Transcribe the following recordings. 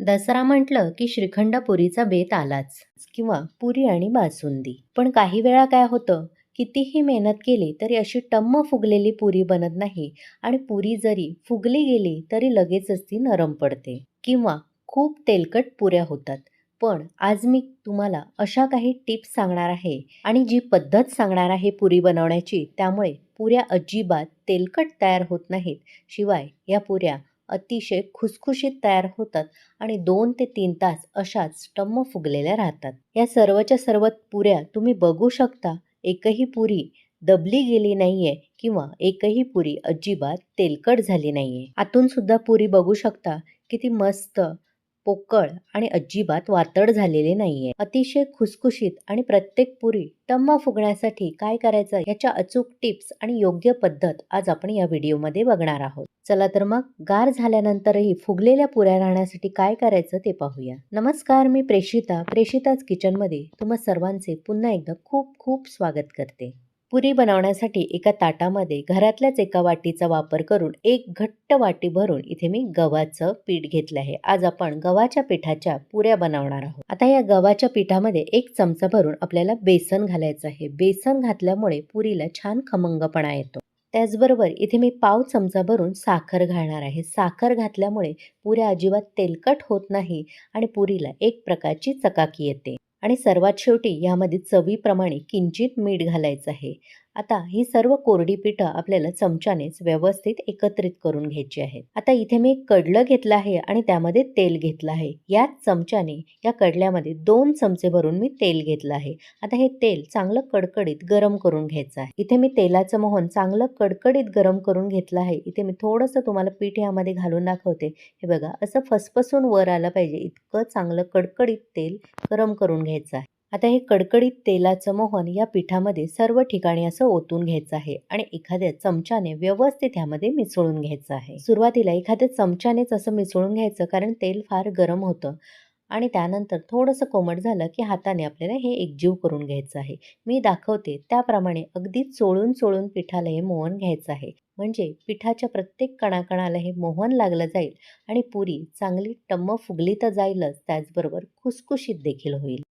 दसरा म्हटलं की श्रीखंड पुरीचा बेत आलाच. किंवा पुरी आणि बासुंदी. पण काही वेळा काय होतं? कितीही मेहनत केली तरी अशी टम्म फुगलेली पुरी बनत नाही. आणि पुरी जरी फुगली गेली तरी लगेचच ती नरम पडते. किंवा खूप तेलकट पुऱ्या होतात. पण आज मी तुम्हाला अशा काही टिप्स सांगणार आहे. आणि जी पद्धत सांगणार आहे पुरी बनवण्याची त्यामुळे पुऱ्या अजिबात तेलकट तयार होत नाहीत. शिवाय या पुऱ्या अतिशय खुसखुशीत तयार होतात आणि दोन ते तीन तास अशाच टम्म फुगलेल्या राहतात. या सर्वच्या सर्व पुऱ्या तुम्ही बघू शकता. एकही पुरी दबली गेली नाहीये किंवा एकही पुरी अजिबात तेलकट झाली नाहीये. आतून सुद्धा पुरी बघू शकता. किती मस्त पोकळ आणि अजिबात वातड झालेले नाहीये. अतिशय खुसखुशीत आणि प्रत्येक पुरी टम्मा फुगण्यासाठी काय करायचं याच्या अचूक टिप्स आणि योग्य पद्धत आज आपण या व्हिडिओमध्ये बघणार आहोत. चला तर मग गार झाल्यानंतरही फुगलेल्या पुऱ्या राहण्यासाठी काय करायचं ते पाहूया. नमस्कार मी प्रेषिता. प्रेषिताच किचनमध्ये तुम्हा सर्वांचे पुन्हा एकदा खूप खूप स्वागत करते. पुरी बनवण्यासाठी एका ताटामध्ये घरातल्याच एका वाटीचा वापर करून एक घट्ट वाटी भरून इथे मी गव्हाचं पीठ घेतलं आहे. आज आपण गव्हाच्या पिठाच्या पुऱ्या बनवणार आहोत. आता या गव्हाच्या पिठामध्ये एक चमचा भरून आपल्याला बेसन घालायचं आहे. बेसन घातल्यामुळे पुरीला छान खमंगपणा येतो. त्याचबरोबर इथे मी पाव चमचा भरून साखर घालणार आहे. साखर घातल्यामुळे पुऱ्या अजिबात तेलकट होत नाही आणि पुरीला एक प्रकारची चकाकी येते. आणि सर्वात शेवटी ह्यामध्ये चवीप्रमाणे किंचित मीठ घालायचं आहे. आता ही सर्व कोरडी पिठं आपल्याला चमच्यानेच व्यवस्थित एकत्रित करून घ्यायची आहेत. आता इथे मी कडलं घेतलं आहे आणि त्यामध्ये तेल घेतलं आहे. याच चमच्याने या कडल्यामध्ये दोन चमचे भरून मी तेल घेतलं आहे. आता हे तेल चांगलं कडकडीत गरम करून घ्यायचं आहे. इथे मी तेलाचं मोहन चांगलं कडकडीत गरम करून घेतलं आहे. इथे मी थोडंसं तुम्हाला पीठ यामध्ये घालून दाखवते. हे बघा असं फसफसून वर आलं पाहिजे. इतकं चांगलं कडकडीत तेल गरम करून घ्यायचं आहे. आता हे कडकडीत तेलाचं मोहन या पिठामध्ये सर्व ठिकाणी असं ओतून घ्यायचं आहे आणि एखाद्या चमच्याने व्यवस्थित ह्यामध्ये मिसळून घ्यायचं आहे. सुरुवातीला एखाद्या चमच्यानेच असं मिसळून घ्यायचं कारण तेल फार गरम होतं आणि त्यानंतर थोडंसं कोमट झालं की हाताने आपल्याला हे एकजीव करून घ्यायचं आहे. मी दाखवते त्याप्रमाणे अगदी चोळून चोळून पिठाला हे मोहन घ्यायचं आहे. म्हणजे पिठाच्या प्रत्येक कणाकणाला हे मोहन लागलं जाईल आणि पुरी चांगली टम्म फुगली तर जाईलच त्याचबरोबर खुसखुशीत देखील होईल.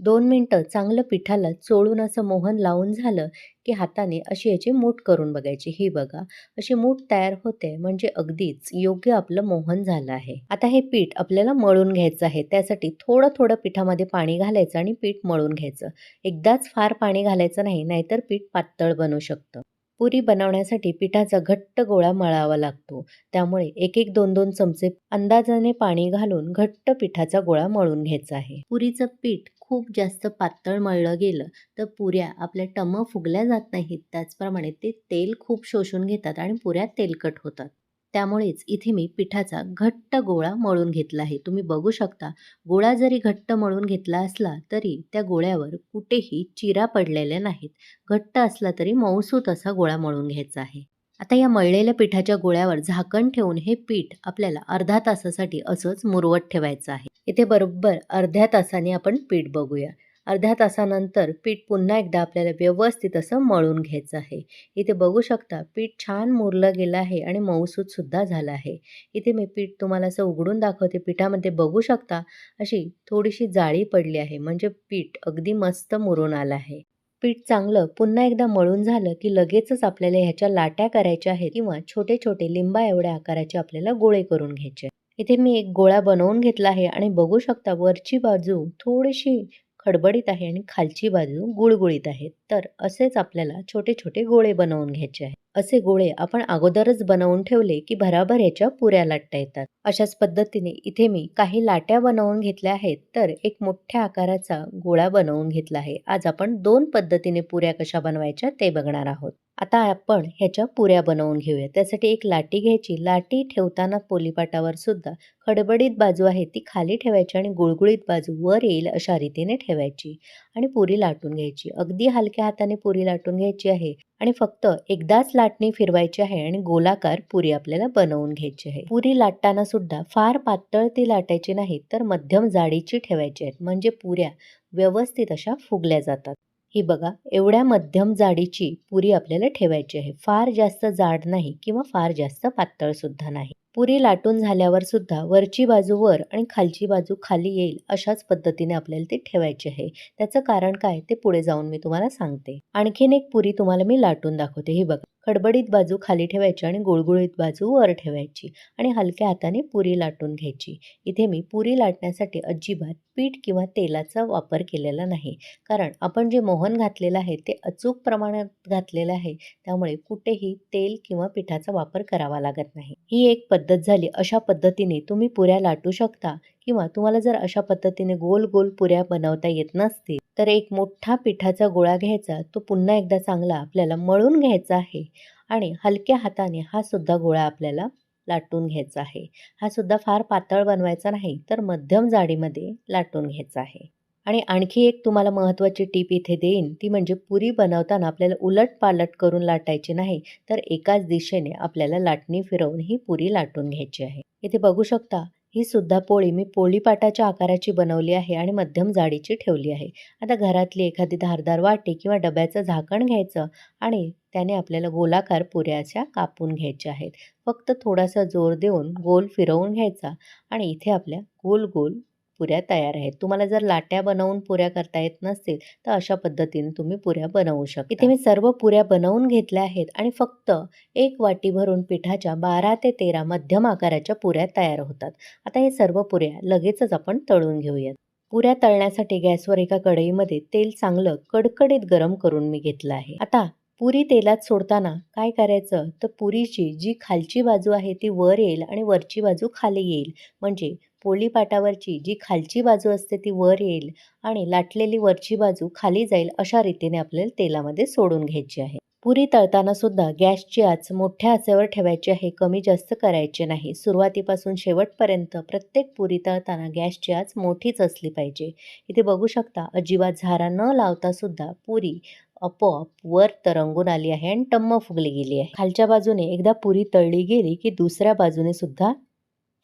दोन मिनटं चांगलं पिठाला चोळून असं मोहन लावून झालं की हाताने अशी याची मूठ करून बघायची. ही बघा अशी मूठ तयार होते म्हणजे अगदीच योग्य आपलं मोहन झालं आहे. आता हे पीठ आपल्याला मळून घ्यायचं आहे. त्यासाठी थोडं थोडं पिठामध्ये पाणी घालायचं आणि पीठ मळून घ्यायचं. एकदाच फार पाणी घालायचं नाही नाहीतर पीठ पातळ बनू शकतं. पुरी बनवण्यासाठी पिठाचा घट्ट गोळा मळावा लागतो. त्यामुळे एक एक दोन दोन चमचे अंदाजाने पाणी घालून घट्ट पिठाचा गोळा मळून घ्यायचा आहे. पुरीचं पीठ खूप जास्त पातळ मळलं गेलं तर पुऱ्या आपल्या टम फुगल्या जात नाहीत. त्याचप्रमाणे ते तेल खूप शोषून घेतात आणि पुऱ्या तेलकट होतात. त्यामुळेच इथे मी पिठाचा घट्ट गोळा मळून घेतला आहे. तुम्ही बघू शकता गोळा जरी घट्ट मळून घेतला असला तरी त्या गोळ्यावर कुठेही चिरा पडलेल्या नाहीत. घट्ट असला तरी मऊसूत असा गोळा मळून घ्यायचा आहे. आता या मळलेल्या पिठाच्या गोळ्यावर झाकण ठेवून हे पीठ आपल्याला अर्धा तासासाठी असंच मुरवत ठेवायचं आहे. इथे बरोबर अर्ध्या तासाने आपण पीठ बघूया. अर्ध्या तासानंतर पीठ पुन्हा एकदा आपल्याला व्यवस्थित असं मळून घ्यायचं आहे. इथे बघू शकता पीठ छान मुरलं गेलं आहे आणि मऊसूतसुद्धा झालं आहे. इथे मी पीठ तुम्हाला असं उघडून दाखवते. पिठामध्ये बघू शकता अशी थोडीशी जाळी पडली आहे. म्हणजे पीठ अगदी मस्त मुरून आलं आहे. पीठ चांगलं पुन्हा एकदा मळून झालं की लगेचच आपल्याला ह्याच्या लाट्या करायच्या आहेत किंवा छोटे छोटे लिंबा एवढ्या आकाराचे आपल्याला गोळे करून घ्यायचे इथे मी एक गोळा बनवून घेतला आहे आणि बघू शकता वरची बाजू थोडीशी खडबडीत आहे आणि खालची बाजू गुळगुळीत आहे. तर असेच आपल्याला छोटे छोटे गोळे बनवून घ्यायचे आहे असे गोळे आपण अगोदरच बनवून ठेवले की भराभर याच्या पुऱ्या लाटता येतात. अशाच पद्धतीने इथे मी काही लाट्या बनवून घेतल्या आहेत. तर एक मोठ्या आकाराचा गोळा बनवून घेतला आहे. आज आपण दोन पद्धतीने पुऱ्या कशा बनवायच्या ते बघणार आहोत. आता आपण ह्याच्या पुऱ्या बनवून घेऊया. त्यासाठी एक लाटी घ्यायची. लाटी ठेवताना पोलीपाटावर सुद्धा खडबडीत बाजू आहे ती खाली ठेवायची आणि गुळगुळीत बाजू वर येईल अशा रीतीने ठेवायची आणि पुरी लाटून घ्यायची. अगदी हलक्या हाताने पुरी लाटून घ्यायची आहे आणि फक्त एकदाच लाटणी फिरवायची आहे आणि गोलाकार पुरी आपल्याला बनवून घ्यायची आहे. पुरी लाटताना सुद्धा फार पातळ ती लाटायची नाही तर मध्यम जाडीची ठेवायची आहेत. म्हणजे पुऱ्या व्यवस्थित अशा फुगल्या जातात. ही बघा एवढ्या मध्यम जाडीची पुरी आपल्याला ठेवायची आहे. फार जास्त जाड नाही किंवा फार जास्त पातळ सुद्धा नाही. पुरी लाटून झाल्यावर सुद्धा वरची बाजू वर आणि खालची बाजू खाली येईल अशाच पद्धतीने आपल्याला ती ठेवायची आहे. त्याचं कारण काय? ते पुढे जाऊन मी तुम्हाला सांगते. आणखीन एक पुरी तुम्हाला मी लाटून दाखवते. ही बघा. खडबडीत बाजू खाली ठेवायची आणि गुळगुळीत बाजू वर ठेवायची आणि हलक्या हाताने पुरी लाटून घ्यायची. इथे मी पुरी लाटण्यासाठी अजिबात पीठ किंवा तेलाचा वापर केलेला नाही. कारण आपण जे मोहन घातलेलं आहे ते अचूक प्रमाणात घातलेलं आहे त्यामुळे कुठेही तेल किंवा पिठाचा वापर करावा लागत नाही. ही एक पद्धत झाली. अशा पद्धतीने तुम्ही पुऱ्या लाटू शकता किंवा तुम्हाला जर अशा पद्धतीने गोल गोल पुऱ्या बनवता येत नसतील तर एक मोठा पिठाचा गोळा घ्यायचा तो पुन्हा एकदा चांगला आपल्याला मळून घ्यायचा आहे. आणि हलक्या हाताने हा सुद्धा गोळा आपल्याला लाटून घ्यायचा आहे. हा सुद्धा फार पातळ बनवायचा नाही तर मध्यम जाडीमध्ये लाटून घ्यायचा आहे. आणि आणखी एक तुम्हाला महत्त्वाची टीप इथे देईन ती म्हणजे पुरी बनवताना आपल्याला उलट पालट करून लाटायची नाही तर एकाच दिशेने आपल्याला लाटणी फिरवून ही पुरी लाटून घ्यायची आहे. इथे बघू शकता ही सुद्धा पोळी मी पोळीपाटाच्या आकाराची बनवली आहे आणि मध्यम जाडीची ठेवली आहे. आता घरातली एखादी धारदार वाटी किंवा डब्याचं झाकण घ्यायचं आणि त्याने आपल्याला गोलाकार पुऱ्या अशा कापून घ्यायच्या आहेत. फक्त थोडासा जोर देऊन गोल फिरवून घ्यायचा आणि इथे आपल्या गोल गोल पुऱ्या तयार आहेत. तुम्हाला जर लाट्या बनवून पुऱ्या करता येत नसतील तर अशा पद्धतीने तुम्ही पुऱ्या बनवू शकता. इथे मी सर्व पुऱ्या बनवून घेतल्या आहेत आणि फक्त एक वाटी भरून पिठाच्या बारा ते तेरा मध्यम आकाराच्या पुऱ्या तयार होतात. आता हे सर्व पुऱ्या लगेचच आपण तळून घेऊयात. पुऱ्या तळण्यासाठी गॅसवर एका कढईमध्ये तेल चांगलं कडकडीत गरम करून मी घेतलं आहे. आता पुरी तेलात सोडताना काय करायचं? तर पुरीची जी खालची बाजू आहे ती वर येईल आणि वरची बाजू खाली येईल. म्हणजे पोळीपाटावरची जी खालची बाजू असते ती वर येईल आणि लाटलेली वरची बाजू खाली जाईल अशा रीतीने आपल्याला तेलामध्ये सोडून घ्यायची आहे. पुरी तळताना सुद्धा गॅसची आच मोठ्या आचेवर ठेवायची आहे कमी जास्त करायचे नाही. सुरुवातीपासून शेवटपर्यंत प्रत्येक पुरी तळताना गॅसची आच मोठीच असली पाहिजे. इथे बघू शकता अजिबात झारा न लावता सुद्धा पुरी आपोआप वर तरंगून आली आहे आणि टम्म फुगली गेली आहे. खालच्या बाजूने एकदा पुरी तळली गेली की दुसऱ्या बाजूने सुद्धा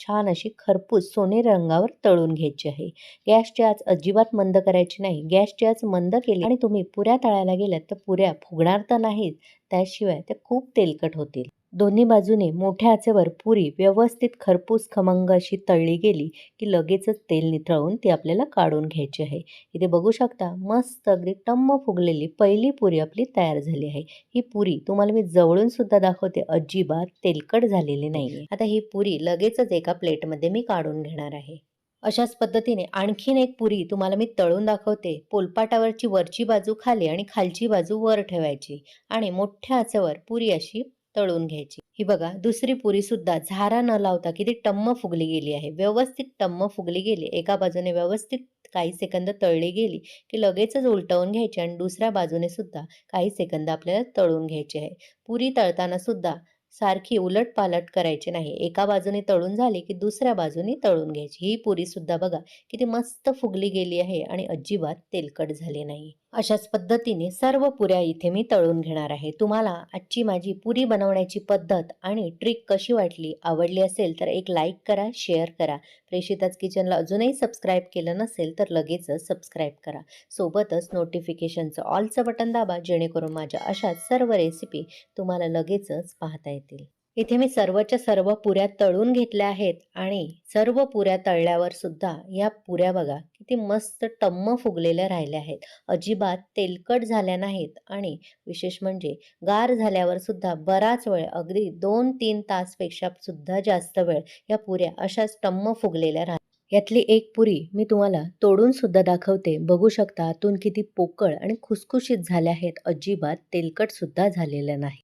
छान अशी खरपूस सोनेरी रंगावर तळून घ्यायची आहे. गॅसची आच अजिबात मंद करायची नाही. गॅसची आच मंद केली आणि तुम्ही पुऱ्या तळायला गेल्यात तर पुऱ्या फुगणार तर नाहीत. त्याशिवाय त्या खूप तेलकट होतील. दोन्ही बाजूने मोठ्या आचेवर पुरी व्यवस्थित खरपूस खमंग अशी तळली गेली की लगेचच तेल निथळून ती आपल्याला काढून घ्यायची आहे. इथे बघू शकता मस्त अगदी टम्म फुगलेली पहिली पुरी आपली तयार झाली आहे. ही पुरी तुम्हाला मी जवळून सुद्धा दाखवते अजिबात तेलकट झालेली नाही आता ही पुरी लगेचच एका प्लेटमध्ये मी काढून घेणार आहे. अशाच पद्धतीने आणखीन एक पुरी तुम्हाला मी तळून दाखवते. पोलपाटावरची वरची बाजू खाली आणि खालची बाजू वर ठेवायची आणि मोठ्या आचेवर पुरी अशी तळून घ्यायची. ही बघा दुसरी पुरी सुद्धा झारा न लावता किती टम्म फुगली गेली आहे. व्यवस्थित टम्म फुगली गेली. एका बाजूने व्यवस्थित काही सेकंद तळली गेली की लगेचच उलटवून घ्यायची आणि दुसऱ्या बाजूने सुद्धा काही सेकंद आपल्याला तळून घ्यायची आहे. पुरी तळताना सुद्धा सारखी उलट पालट करायची नाही. एका बाजूने तळून झाली की दुसऱ्या बाजूने तळून घ्यायची. ही पुरी सुद्धा बघा किती मस्त फुगली गेली आहे आणि अजिबात तेलकट झाली नाही. अशाच पद्धतीने सर्व पुऱ्या इथे मी तळून घेणार आहे. तुम्हाला आजची माझी पुरी बनवण्याची पद्धत आणि ट्रिक कशी वाटली आवडली असेल तर एक लाईक करा शेअर करा. प्रेषिताच किचनला अजूनही सबस्क्राईब केलं नसेल तर लगेचच सबस्क्राईब करा. सोबतच नोटिफिकेशनचं ऑलचं बटन दाबा जेणेकरून माझ्या अशाच सर्व रेसिपी तुम्हाला लगेचच पाहता येतील. इथे मी सर्वच्या सर्व पुऱ्या तळून घेतल्या आहेत आणि सर्व पुऱ्या तळल्यावर सुद्धा या पुऱ्या बघा किती मस्त टम्म फुगलेल्या राहिल्या आहेत. अजिबात तेलकट झाल्या नाहीत आणि विशेष म्हणजे गार झाल्यावर सुद्धा बराच वेळ अगदी दोन तीन तासपेक्षा सुद्धा जास्त वेळ या पुऱ्या अशाच टम्म फुगलेल्या राहतात यातली एक पुरी मी तुम्हाला तोडून सुद्धा दाखवते. बघू शकता आतून किती पोकळ आणि खुसखुशीत झाल्या आहेत. अजिबात तेलकट सुद्धा झालेल्या नाही.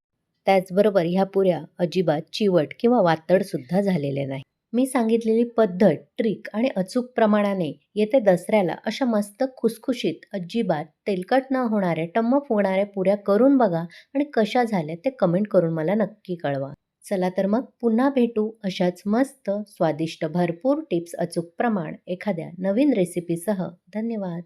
त्याचबरोबर ह्या पुऱ्या अजिबात चिवट किंवा वातड सुद्धा झालेल्या नाही मी सांगितलेली पद्धत ट्रिक आणि अचूक प्रमाणाने येत्या दसऱ्याला अशा मस्त खुसखुशीत अजिबात तेलकट न होणाऱ्या टम्म फुगणाऱ्या पुऱ्या करून बघा आणि कशा झाल्या ते कमेंट करून मला नक्की कळवा. चला तर मग पुन्हा भेटू अशाच मस्त स्वादिष्ट भरपूर टिप्स अचूक प्रमाण एखाद्या नवीन रेसिपीसह धन्यवाद.